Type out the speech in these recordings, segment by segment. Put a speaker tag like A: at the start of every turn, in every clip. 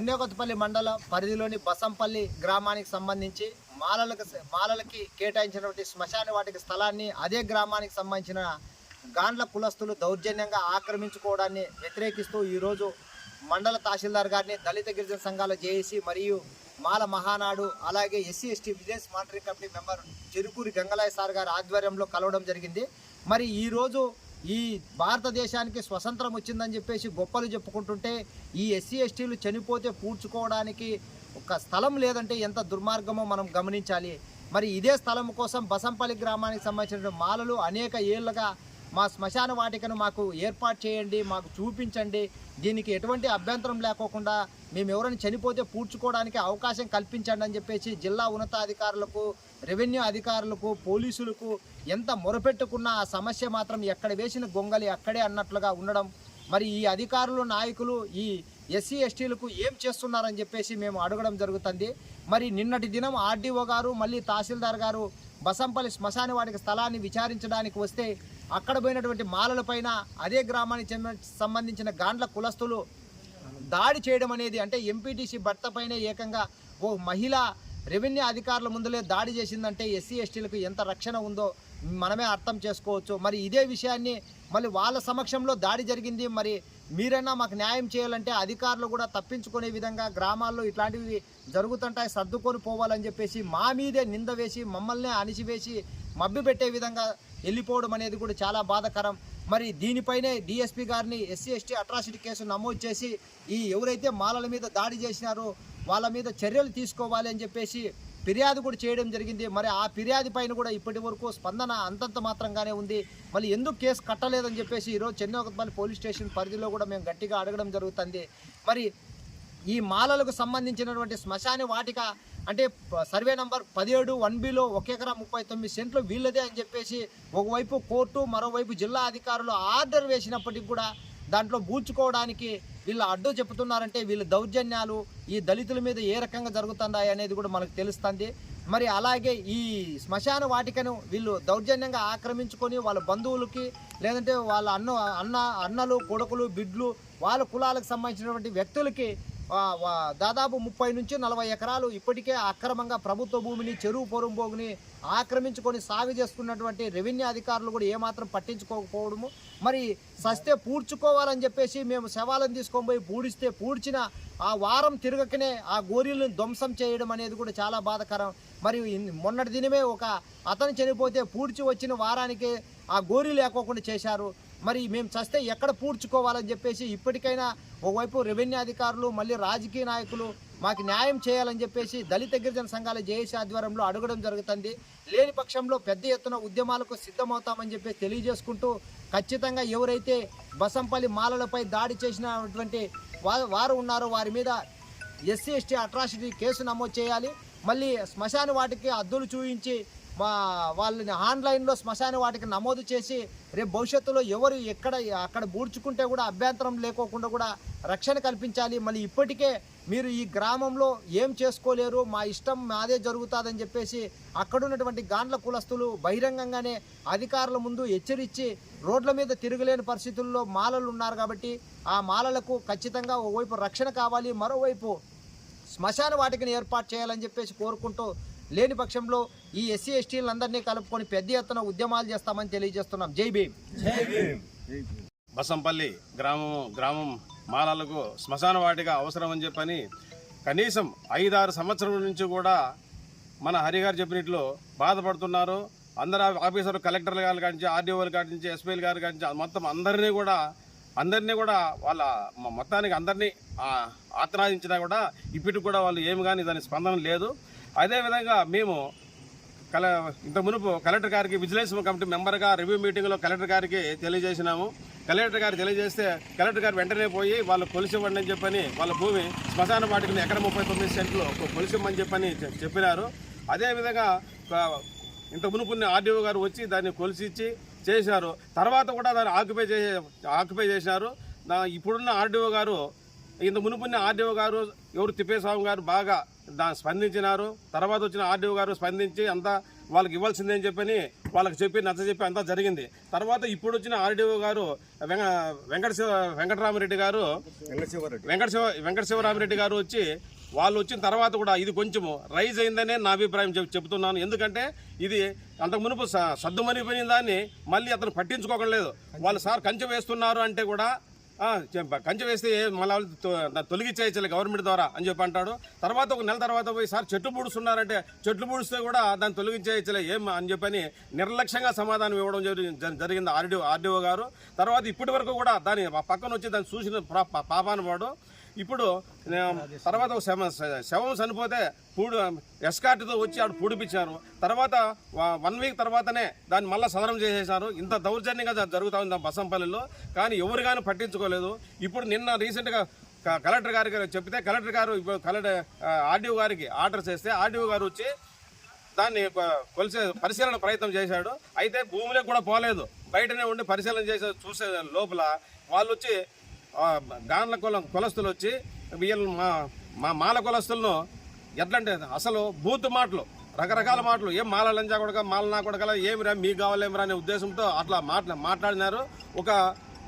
A: చెన్నోగతపల్లి మండల పరిధిలోని బసంపల్లి గ్రామానికి సంబంధించి మాలలకు మాలలకి కేటాయించినటువంటి శ్మశాన వాటికి స్థలాన్ని అదే గ్రామానికి సంబంధించిన గాండ్ల కులస్తులు దౌర్జన్యంగా ఆక్రమించుకోవడాన్ని వ్యతిరేకిస్తూ ఈరోజు మండల తహసీల్దార్ గారిని దళిత గిరిజన సంఘాల జేఏసీ మరియు మాల మహానాడు అలాగే SC ST vigilance monitoring committee member Cherukuri Gangalaya sir గారి ఆధ్వర్యంలో కలవడం జరిగింది. మరి ఈరోజు ఈ భారతదేశానికి స్వతంత్రం వచ్చిందని చెప్పేసి గొప్పలు చెప్పుకుంటుంటే ఈ ఎస్సీ ఎస్టీలు చనిపోతే పూడ్చుకోవడానికి ఒక స్థలం లేదంటే ఎంత దుర్మార్గమో మనం గమనించాలి. మరి ఇదే స్థలం కోసం బసంపల్లి గ్రామానికి సంబంధించిన మాలలు అనేక ఏళ్ళుగా మా శ్మశాన వాటికను మాకు ఏర్పాటు చేయండి మాకు చూపించండి. దీనికి ఎటువంటి అభ్యంతరం లేకోకుండా మేము ఎవరైనా చనిపోతే పూడ్చుకోవడానికి అవకాశం కల్పించండి అని చెప్పేసి జిల్లా ఉన్నతాధికారులకు రెవెన్యూ అధికారులకు పోలీసులకు ఎంత మొరపెట్టుకున్నా ఆ సమస్య మాత్రం ఎక్కడ వేసిన గొంగలి అక్కడే అన్నట్లుగా ఉండడం. మరి ఈ అధికారులు నాయకులు ఈ ఎస్సీ ఎస్టీలకు ఏం చేస్తున్నారని చెప్పేసి మేము అడగడం జరుగుతుంది. మరి నిన్నటి దినం ఆర్డీఓ గారు మళ్ళీ తహసీల్దార్ గారు బసంపల్లి శ్మశాన వాటికి స్థలాన్ని విచారించడానికి వస్తే అక్కడ పోయినటువంటి మాలల పైన అదే గ్రామానికి సంబంధించిన గాండ్ల కులస్తులు దాడి చేయడం అనేది అంటే ఎంపీటీసీ భర్త పైన ఏకంగా ఓ మహిళ రెవెన్యూ అధికారుల ముందులే దాడి చేసిందంటే ఎస్సీ ఎస్టీలకు ఎంత రక్షణ ఉందో మనమే అర్థం చేసుకోవచ్చు. మరి ఇదే విషయాన్ని మళ్ళీ వాళ్ళ సమక్షంలో దాడి జరిగింది. మరి మీరైనా మాకు న్యాయం చేయాలంటే అధికారులు కూడా తప్పించుకునే విధంగా గ్రామాల్లో ఇట్లాంటివి జరుగుతుంటాయి. సర్దుకొని పోవాలని చెప్పేసి మా మీదే నింద వేసి మమ్మల్ని అణిచివేసి మబ్బి పెట్టే విధంగా వెళ్ళిపోవడం అనేది కూడా చాలా బాధాకరం. మరి దీనిపైనే డిఎస్పీ గారిని ఎస్సీ ఎస్టీ అట్రాసిటీ కేసు నమోదు చేసి ఈ ఎవరైతే మాలల మీద దాడి చేసినారో వాళ్ళ మీద చర్యలు తీసుకోవాలి అని చెప్పేసి ఫిర్యాదు కూడా చేయడం జరిగింది. మరి ఆ ఫిర్యాదు పైన కూడా ఇప్పటి వరకు స్పందన అంతంత మాత్రంగానే ఉంది. మళ్ళీ ఎందుకు కేసు కట్టలేదని చెప్పేసి ఈరోజు చెన్నోకపల్లి పోలీస్ స్టేషన్ పరిధిలో కూడా మేము గట్టిగా అడగడం జరుగుతుంది. మరి ఈ మాలలకు సంబంధించినటువంటి శ్మశాన వాటిక అంటే సర్వే నంబర్ పదిహేడు వన్ బిలో ఒక ఎకరా ముప్పై తొమ్మిది సెంట్లు వీళ్ళదే అని చెప్పేసి ఒకవైపు కోర్టు మరోవైపు జిల్లా అధికారులు ఆర్డర్ వేసినప్పటికి కూడా దాంట్లో బూచుకోవడానికి వీళ్ళు అడ్డు చెప్తున్నారంటే వీళ్ళ దౌర్జన్యాలు ఈ దళితుల మీద ఏ రకంగా జరుగుతున్నాయి అనేది కూడా మనకు తెలుస్తుంది. మరి అలాగే ఈ శ్మశాన వాటికను వీళ్ళు దౌర్జన్యంగా ఆక్రమించుకొని వాళ్ళ బంధువులకి లేదంటే వాళ్ళ అన్న అన్న అన్నలు కొడుకులు బిడ్లు వాళ్ళ కులాలకు సంబంధించినటువంటి వ్యక్తులకి దాదాపు ముప్పై నుంచి నలభై ఎకరాలు ఇప్పటికే అక్రమంగా ప్రభుత్వ భూమిని చెరువు పొరుంబోగుని ఆక్రమించుకొని సాగు చేసుకున్నటువంటి రెవెన్యూ అధికారులు కూడా ఏమాత్రం పట్టించుకోకపోవడము. మరి సస్తే పూడ్చుకోవాలని చెప్పేసి మేము శవాలను తీసుకొని పోయి పూడిస్తే పూడ్చిన ఆ వారం తిరగకనే ఆ గోరీలను ధ్వంసం చేయడం అనేది కూడా చాలా బాధాకరం. మరియు మొన్నటి దినమే ఒక అతను చనిపోతే పూడ్చి వచ్చిన వారానికే ఆ గోరీ లేకోకుండా చేశారు. మరి మేము చస్తే ఎక్కడ పూడ్చుకోవాలని చెప్పేసి ఇప్పటికైనా ఒకవైపు రెవెన్యూ అధికారులు మళ్ళీ రాజకీయ నాయకులు మాకు న్యాయం చేయాలని చెప్పేసి దళిత గిరిజన సంఘాల జేఏసీ ఆధ్వర్యంలో అడగడం జరుగుతుంది. లేని పక్షంలో పెద్ద ఎత్తున ఉద్యమాలకు సిద్ధమవుతామని చెప్పి తెలియజేసుకుంటూ ఖచ్చితంగా ఎవరైతే బసంపల్లి మాలలపై దాడి చేసినటువంటి వారు ఉన్నారో వారి మీద ఎస్సీ ఎస్టీ అట్రాసిటీ కేసు నమోదు చేయాలి. మళ్ళీ శ్మశాన వాటికి అద్దులు చూయించి మా వాళ్ళని ఆన్లైన్లో శ్మశాన వాటికి నమోదు చేసి రేపు భవిష్యత్తులో ఎవరు ఎక్కడ అక్కడ బూడ్చుకుంటే కూడా అభ్యంతరం లేకోకుండా కూడా రక్షణ కల్పించాలి. మళ్ళీ ఇప్పటికే మీరు ఈ గ్రామంలో ఏం చేసుకోలేరు మా ఇష్టం మాదే జరుగుతుందని చెప్పేసి అక్కడ ఉన్నటువంటి గాండ్ల కులస్తులు బహిరంగంగానే అధికారుల ముందు హెచ్చరించి రోడ్ల మీద తిరగలేని పరిస్థితుల్లో మాలలు ఉన్నారు కాబట్టి ఆ మాలలకు ఖచ్చితంగా ఓవైపు రక్షణ కావాలి మరోవైపు శ్మశాన వాటికని ఏర్పాటు చేయాలని చెప్పేసి కోరుకుంటూ లేని పక్షంలో ఈ ఎస్సీ ఎస్టీలందరినీ కలుపుకొని పెద్ద ఎత్తున ఉద్యమాలు చేస్తామని తెలియజేస్తున్నాం. జై భీమ్.
B: బసంపల్లి గ్రామం గ్రామం మాలలకు శ్మశాన వాటిగా అవసరం అని చెప్పని కనీసం ఐదారు సంవత్సరం నుంచి కూడా మన హరిగారు చెప్పినట్లు బాధపడుతున్నారు. అందరు ఆఫీసర్ కలెక్టర్లు గారి కాడి నుంచి ఆర్డీఓల కాడి నుంచి ఎస్పీల గారి కాడి నుంచి మొత్తం అందరినీ కూడా అందరినీ కూడా వాళ్ళ మొత్తానికి అందరినీ ఆత్రాదించినా కూడా ఇప్పటికి కూడా వాళ్ళు ఏమి కానీ దాని స్పందన లేదు. అదేవిధంగా మేము కల ఇంత మునుపు కలెక్టర్ గారికి విజిలెన్స్ కమిటీ మెంబర్గా రివ్యూ మీటింగ్లో కలెక్టర్ గారికి తెలియజేసినాము. కలెక్టర్ గారు తెలియజేస్తే కలెక్టర్ గారు వెంటనే పోయి వాళ్ళు కొలిసివ్వండి అని చెప్పని వాళ్ళ భూమి శ్మశాన వాటికి ఎకరం ముప్పై తొమ్మిది సెంట్లు కొలిసివ్వమని చెప్పని చెప్పినారు. అదేవిధంగా ఇంత మునుపున్న ఆర్డీఓ గారు వచ్చి దాన్ని కొలిసిచ్చి చేశారు. తర్వాత కూడా దాన్ని ఆక్యుపై చేసే ఆక్యుపై చేసినారు. నా ఇప్పుడున్న ఆర్డీఓ గారు ఇంత మునుపున్న ఆర్డీఓ గారు ఎవరు తిప్పేస్వామి గారు బాగా దా స్పందించినారు. తర్వాత వచ్చిన ఆర్డీఓ గారు స్పందించి అంతా వాళ్ళకి ఇవ్వాల్సిందే అని చెప్పని వాళ్ళకి చెప్పి నచ్చ చెప్పి అంతా జరిగింది. తర్వాత ఇప్పుడు వచ్చిన ఆర్డీఓ గారు వెంక వెంకట వెంకటరామరెడ్డి గారు వెంకట వెంకట శివరామరెడ్డి గారు వచ్చి వాళ్ళు వచ్చిన తర్వాత కూడా ఇది కొంచెము రైజ్ అయిందనే నా అభిప్రాయం చెప్ చెప్తున్నాను. ఎందుకంటే ఇది అంతకు మునుపు స- సద్దుమణిపోయిన దాన్ని మళ్ళీ అతను పట్టించుకోవడం లేదు. వాళ్ళు సార్ కంచె వేస్తున్నారు అంటే కూడా కంచె వేస్తే మళ్ళీ వాళ్ళు గవర్నమెంట్ ద్వారా అని చెప్పి అంటాడు. తర్వాత ఒక నెల తర్వాత పోయి సార్ చెట్లు పూడుస్తున్నారంటే చెట్లు పూడిస్తే కూడా దాన్ని తొలగించేయచ్చలే ఏం అని చెప్పని నిర్లక్ష్యంగా సమాధానం ఇవ్వడం జరిగింది జరిగింది ఆర్డీఓ ఆర్డీఓ గారు. తర్వాత ఇప్పటి వరకు కూడా దాని పక్కన వచ్చి దాన్ని చూసిన ప్రా- వాడు ఇప్పుడు తర్వాత శవం చనిపోతే పూడు ఎస్కార్ట్తో వచ్చి ఆడు పూడిపించారు. తర్వాత వన్ వీక్ తర్వాతనే దాన్ని మళ్ళీ సదరం చేసేసారు ఇంత దౌర్జన్యంగా జరుగుతూ ఉంది బసంపల్లిలో. కానీ ఎవరు కానీ పట్టించుకోలేదు. ఇప్పుడు నిన్న రీసెంట్గా క- కలెక్టర్ గారికి చెప్తే కలెక్టర్ గారు ఇప్పుడు కలెక్టర్ ఆర్డీఓ గారికి ఆర్డర్ చేస్తే ఆర్డీఓ గారు వచ్చి దాన్ని కొలిసే పరిశీలన ప్రయత్నం చేశాడు. అయితే భూమిలోకి కూడా పోలేదు. బయటనే ఉండి పరిశీలన చేసే చూసే లోపల వాళ్ళు వచ్చి గాన్ల కుల కులస్తులు వచ్చి వీళ్ళు మా మా మాల కులస్తులను ఎట్లంటే అసలు బూత్ మాటలు రకరకాల మాటలు ఏం మాల లంజా కొడక మాల నా కొడకల ఏమిరా మీకు కావాలేమిరా అనే ఉద్దేశంతో అట్లా మాట్లా మాట్లాడినారు. ఒక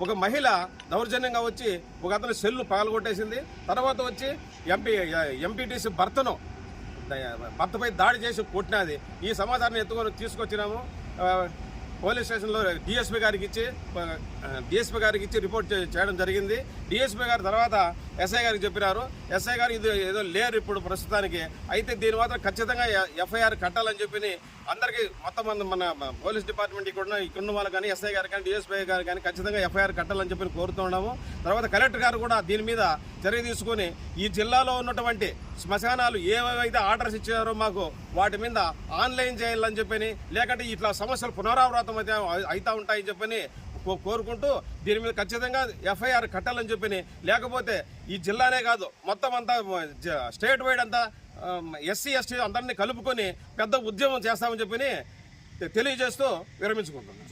B: ఒక మహిళ దౌర్జన్యంగా వచ్చి ఒక అతను సెల్లు పగలగొట్టేసింది. తర్వాత వచ్చి ఎంపీ ఎంపీటీసీ భర్తను భర్తపై దాడి చేసి కొట్టినది. ఈ సమాచారాన్ని ఎత్తుకొని తీసుకొచ్చినాము. పోలీస్ స్టేషన్లో డిఎస్పీ గారికి ఇచ్చి డిఎస్పీ గారికి ఇచ్చి రిపోర్ట్ చేయడం జరిగింది. డిఎస్పీ గారి తర్వాత ఎస్ఐ గారికి చెప్పినారు. ఎస్ఐ గారు ఇది ఏదో లేరు ఇప్పుడు ప్రస్తుతానికి. అయితే దీని మాత్రం ఖచ్చితంగా ఎఫ్ఐఆర్ కట్టాలని చెప్పి అందరికీ మొత్తం మంది మన పోలీస్ డిపార్ట్మెంట్ ఇక్కడ ఉన్న ఇక్కడ వాళ్ళు కానీ ఎస్ఐ గారు కానీ డిఎస్పీ గారు కానీ ఖచ్చితంగా ఎఫ్ఐఆర్ కట్టాలని చెప్పి కోరుతున్నాము తర్వాత కలెక్టర్ గారు కూడా దీని మీద చర్య తీసుకొని ఈ జిల్లాలో ఉన్నటువంటి శ్మశానాలు ఏవైతే ఆర్డర్స్ ఇచ్చారో మాకు వాటి మీద ఆన్లైన్ చేయాలని చెప్పని లేకంటే ఇట్లా సమస్యలు పునరావృతం అయితే అవుతా ఉంటాయని చెప్పని కోరుకుంటూ దీని మీద ఖచ్చితంగా ఎఫ్ఐఆర్ కట్టాలని చెప్పి లేకపోతే ఈ జిల్లానే కాదు మొత్తం అంతా జ- స్టేట్ వైడ్ అంతా ఎస్సీ ఎస్టీ అందరినీ కలుపుకొని పెద్ద ఉద్యమం చేస్తామని చెప్పి తెలియజేస్తూ విరమించుకుంటున్నాను